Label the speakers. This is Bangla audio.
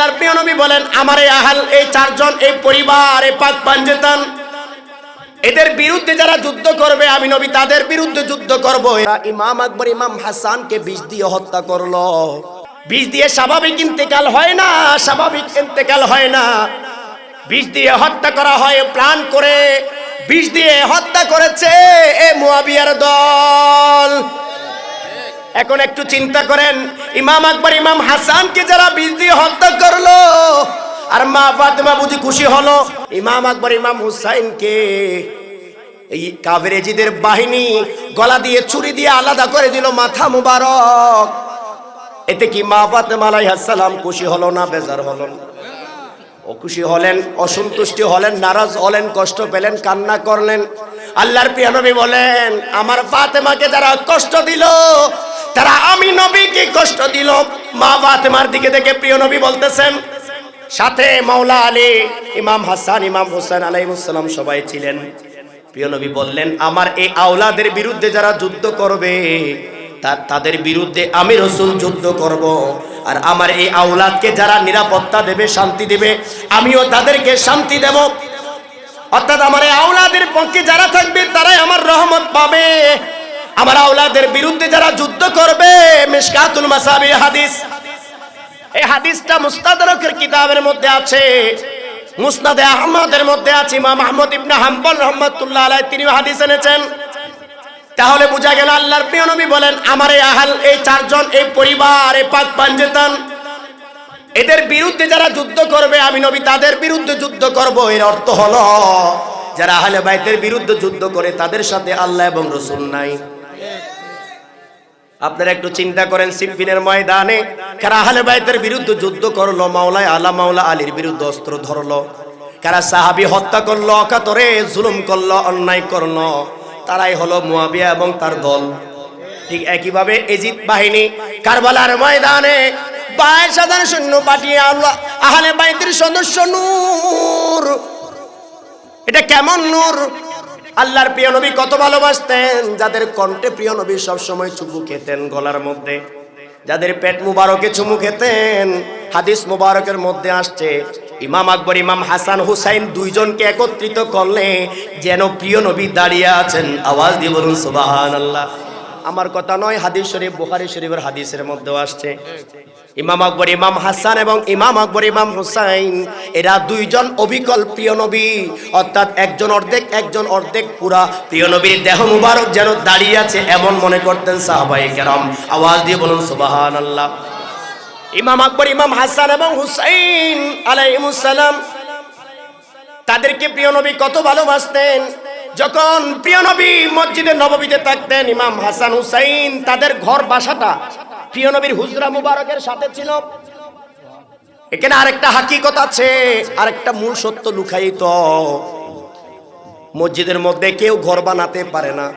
Speaker 1: আল্লাহর প্রিয় নবী বলেন, আমার এই আহাল, এই চারজন, এই পরিবার, এই পাক পাঞ্জেতান, এদের বিরুদ্ধে যারা যুদ্ধ করবে, আমি নবী তাদের বিরুদ্ধে যুদ্ধ করব। ইমাম আকবর, ইমাম হাসানকে বিষ দিয়ে হত্যা করল। বিষ দিয়ে স্বাভাবিক ইন্তেকাল হয় না, স্বাভাবিক ইন্তেকাল হয় না। বিষ দিয়ে হত্যা করা হয় প্ল্যান করে। বিষ দিয়ে হত্যা করেছে এ মুয়াবিয়ার দল। এখন একটু চিন্তা করেন, ইমাম আকবর, ইমাম হাসানকে যারা বিষ দিয়ে হত্যা করল, আর মা ফাতেমা বুঝি খুশি হলো, ইমাম আকবর, ইমাম হুসাইনকে এই কাভেরেজিদের বাহিনী গলা দিয়ে, ছুরি দিয়ে আলাদা করে দিল, মাথা মুবারক। এতে কি মা ফাতেমা আলাইহিস সালাম খুশি হলো না বেজার হলো? না ও খুশি হলেন, অসন্তুষ্টি হলেন, নারাজ হলেন, কষ্ট পেলেন, কান্না করলেন। আল্লাহর প্রিয় নবী বলেন, আমার ফাতেমাকে যারা কষ্ট দিল তারা আমি নবীকে কষ্ট দিল। মা ফাতেমার দিকে দেখে প্রিয় নবী বলতেছেন, সাথে মাওলা আলী, ইমাম হাসান, ইমাম হোসেন আলাইহিসসালাম সবাই ছিলেন। প্রিয় নবী বললেন, আমার এই আওলাদের বিরুদ্ধে যারা যুদ্ধ করবে তাদের বিরুদ্ধে আমি রসুল যুদ্ধ করব। আর আমার এই আওলাদকে যারা নিরাপত্তা দেবে, শান্তি দেবে, আমিও তাদেরকে শান্তি দেব। অর্থাৎ আমার এই আওলাদের পক্ষে যারা থাকবে, তারাই আমার রহমত পাবে। আমার আওলাদের বিরুদ্ধে যারা যুদ্ধ করবে, মিশকাতুল মাসাবির হাদিস। এই হাদিসটা মুস্তাদরকের কিতাবের মধ্যে আছে, মুসনাদে আহমদের মধ্যে আছে, ইমাম আহমদ ইবনে হাম্বল রহমাতুল্লাহ আলাইহি তিনি হাদিস এনেছেন। তাহলে বোঝা গেল আল্লাহর প্রিয় নবী বলেন, আমার এই আহাল, এই চারজন, এই পরিবার, এই পাক পাঞ্জেতান, এদের বিরুদ্ধে যারা যুদ্ধ করবে, আমি নবী তাদের বিরুদ্ধে যুদ্ধ করব। এর অর্থ হলো, যারা আহলে বাইতের বিরুদ্ধে যুদ্ধ করে, তাদের সাথে আল্লাহ এবং রসুল নাই। আপনারা একটু চিন্তা করেন সিম্পিনের ময়দানে কারা আহলে বাইতের বিরুদ্ধে যুদ্ধ করল, মাওলায় আলা, মাওলা আলীর বিরুদ্ধে অস্ত্র ধরলো, কারা সাহাবি হত্যা করল, অকাতরে জুলুম করল, অন্যায় করল, তারাই হলো মুয়াবিয়া এবং তার দল। ঠিক একইভাবে এজিদ বাহিনী কারবালার ময়দানে বাইশ হাজার সৈন্য পাঠিয়ে আল্লাহ, আহলে বাইতের সদস্য নূর। এটা কেমন নূর? আল্লাহর প্রিয় নবী কত ভালোবাসতেন, যাদের কণ্ঠে প্রিয় নবী সব সময় চুমু খেতেন গলার মধ্যে। যাদের পেট মুবারকে চুমু খেতেন, হাদিস মুবারকের মধ্যে আসছে, ইমাম আকবর, ইমাম হাসান হুসাইন দুইজনকে একত্রিত করলে যেন প্রিয় নবী দাঁড়িয়ে আছেন। আওয়াজ দিয়ে বলুন সুবাহ আল্লাহ আমার কথা নয়, হাদিস শরীফ, বুখারি শরীফের হাদিসের মধ্যেও আসছে। ইমাম আকবর, ইমাম হাসান এবং ইমাম আকবর, ইমাম হুসাইন, এরা দুইজন অবিকল প্রিয় নবী। অর্থাৎ একজন অর্ধেক একজন অর্ধেক পুরা প্রিয় নবীর দেহ মুবারক যেন দাঁড়িয়ে আছে এমন মনে করতেন সাহাবাই কেরাম। আওয়াজ দিয়ে বলুন সুবাহান আল্লাহ ইমাম আকবর, ইমাম হাসান এবং হুসাইন আলাইহিমুসসালাম তাদেরকে প্রিয় নবী কত ভালোবাসতেন? যখন প্রিয় নবী মসজিদে নববীতে থাকতেন ইমাম হাসান হুসাইন, তাদের ঘর বাসাটা প্রিয় নবীর হুজরা মুবারকের সাথে ছিল। এখানে আরেকটা হাকিকত আছে, আরেকটা মূল সত্য লুকায়িত। মসজিদের মধ্যে কেউ ঘর বানাতে পারে না।